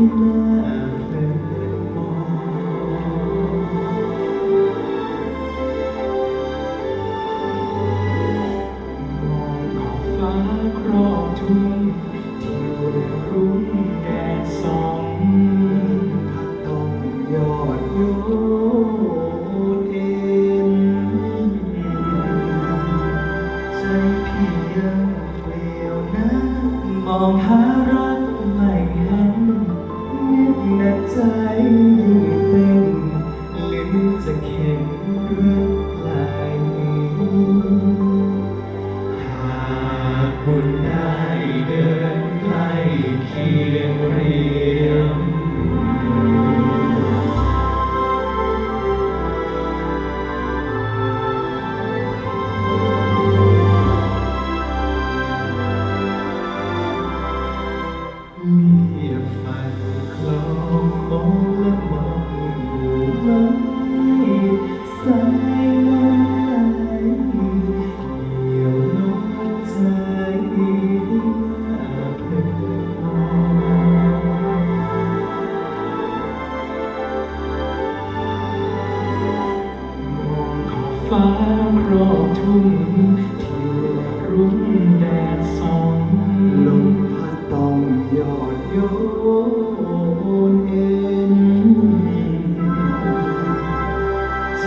ที่น่าเพลินมองมองขอบฟ้ารอบทุ่งที่เรือ คุณได้เดินใกล้เคียงเรีย ฟ้ารอทุ่งเทวรุ่งแดดสองลมพัดต้องยอดโยนเอ็นใจ